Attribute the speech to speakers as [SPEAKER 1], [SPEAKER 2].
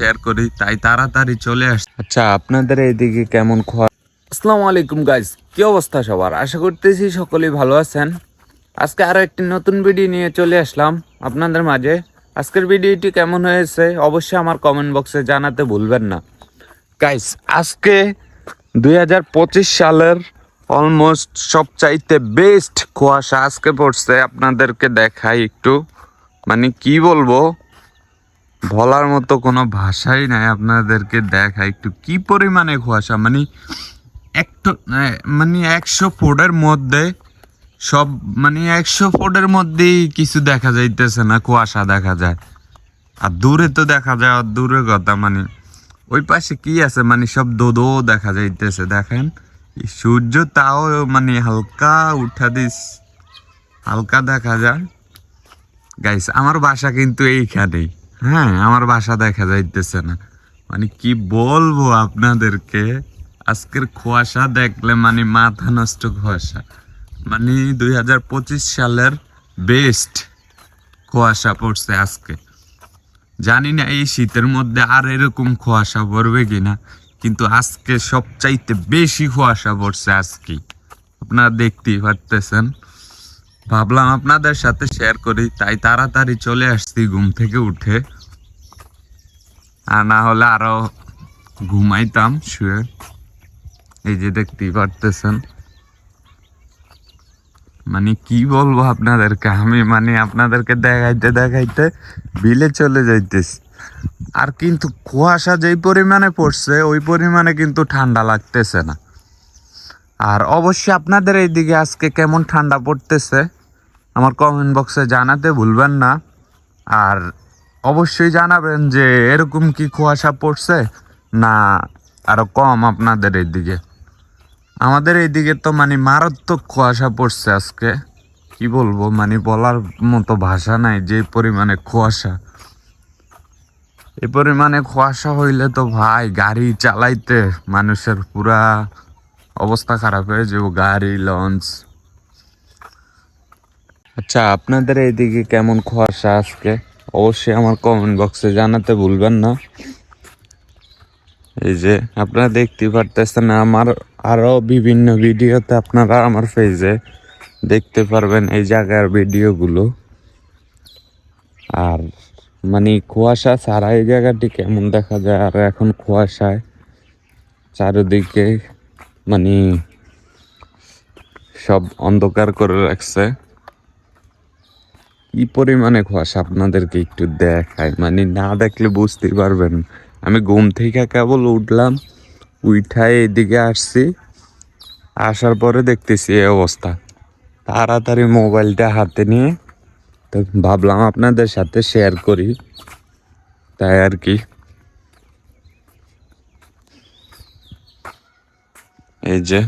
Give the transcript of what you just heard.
[SPEAKER 1] Share করি তাই তাড়াতাড়ি চলে আস আচ্ছা আপনাদের এইদিকে কেমন খোয়া আসসালামু আলাইকুম গাইস কি অবস্থা সবার? আশা করতেছি সকলেই ভালো আছেন। আজকে আরও একটি নতুন ভিডিও নিয়ে চলে আসলাম আপনাদের মাঝে। আজকের ভিডিওটি কেমন হয়েছে অবশ্যই আমার কমেন্ট বক্সে জানাতে ভুলবেন না। গাইস আজকে দুই হাজার পঁচিশ সালের অলমোস্ট সবচাইতে বেস্ট কুয়াশা আজকে পড়ছে। আপনাদেরকে দেখাই একটু। মানে কি বলব? বলার মতো কোনো ভাষাই নাই আপনাদেরকে দেখা একটু কি পরিমাণে কুয়াশা? মানে একটু মানে একশো ফুটের মধ্যে সব মানে একশো ফুটের মধ্যেই কিছু দেখা যাইতেছে না, কুয়াশা দেখা যায়। আর দূরে তো দেখা যায় আর দূরের কথা মানে ওই পাশে কি আছে? মানে সব দোদো দেখা যাইতেছে, দেখেন। সূর্য তাও মানে হালকা উঠা দিস, হালকা দেখা যায়। গাইস আমার বাসা কিন্তু এইখানেই। হ্যাঁ আমার বাসা দেখা যাইতেছে না। মানে কি বলব আপনাদেরকে? আজকের কুয়াশা দেখলে মানে মাথা নষ্ট কুয়াশা। মানে দুই হাজার পঁচিশ সালের বেস্ট কুয়াশা পড়ছে আজকে। জানি না এই শীতের মধ্যে আর এরকম কুয়াশা পড়বে কিনা, কিন্তু আজকে সবচাইতে বেশি কুয়াশা পড়ছে আজকে। আপনারা দেখতেই পারতেছেন। ভাবলাম আপনাদের সাথে শেয়ার করি, তাই তাড়াতাড়ি চলে আসছি ঘুম থেকে উঠে। আর না হলে আরও ঘুমাইতাম, শুয়ে। এই যে দেখতেই পারতেছেন। মানে কি বলব আপনাদেরকে, আমি মানে আপনাদেরকে দেখাইতে দেখাইতে বিলে চলে যাইতেছি। আর কিন্তু কুয়াশা যেই পরিমাণে পড়ছে, ওই পরিমাণে কিন্তু ঠান্ডা লাগতেছে না। আর অবশ্যই আপনাদের এইদিকে আজকে কেমন ঠান্ডা পড়তেছে? আমার কমেন্ট বক্সে জানাতে ভুলবেন না। আর অবশ্যই জানাবেন যে এরকম কি কুয়াশা পড়ছে না আরও কম আপনাদের এইদিকে। আমাদের এইদিকে তো মানে মারাত্মক কুয়াশা পড়ছে আজকে। কি বলব মানে বলার মতো ভাষা নাই যে পরিমাণে কুয়াশা। এই পরিমাণে কুয়াশা হইলে তো ভাই গাড়ি চালাইতে মানুষের পুরা অবস্থা খারাপ হয়ে যাব, গাড়ি লঞ্চ আচ্ছা আপনাদের এইদিকে কেমন কুয়াশা আজকে? অবশ্যই আমার কমেন্ট বক্সে জানাতে ভুলবেন না। এই যে, আপনারা দেখতে পারতেছেন, আমার আরও বিভিন্ন ভিডিওতে আপনারা আমার পেজে দেখতে পারবেন এই জায়গার ভিডিওগুলো। আর মানে কুয়াশা ছাড়া এই জায়গাটি কেমন দেখা যায়? আর এখন কুয়াশায় চারিদিকে মানে সব অন্ধকার করে রাখছে। কি পরিমাণে কুয়াশা আপনাদেরকে একটু দেখায় মানে না দেখলে বুঝতেই পারবেন। আমি ঘুম থেকে কেবল উঠলাম উঠায় এদিকে আসছি। আসার পরে দেখতেছি এই অবস্থা। তাড়াতাড়ি মোবাইলটা হাতে নিয়ে তো ভাবলাম আপনাদের সাথে শেয়ার করি। তাই আর কি। এই যে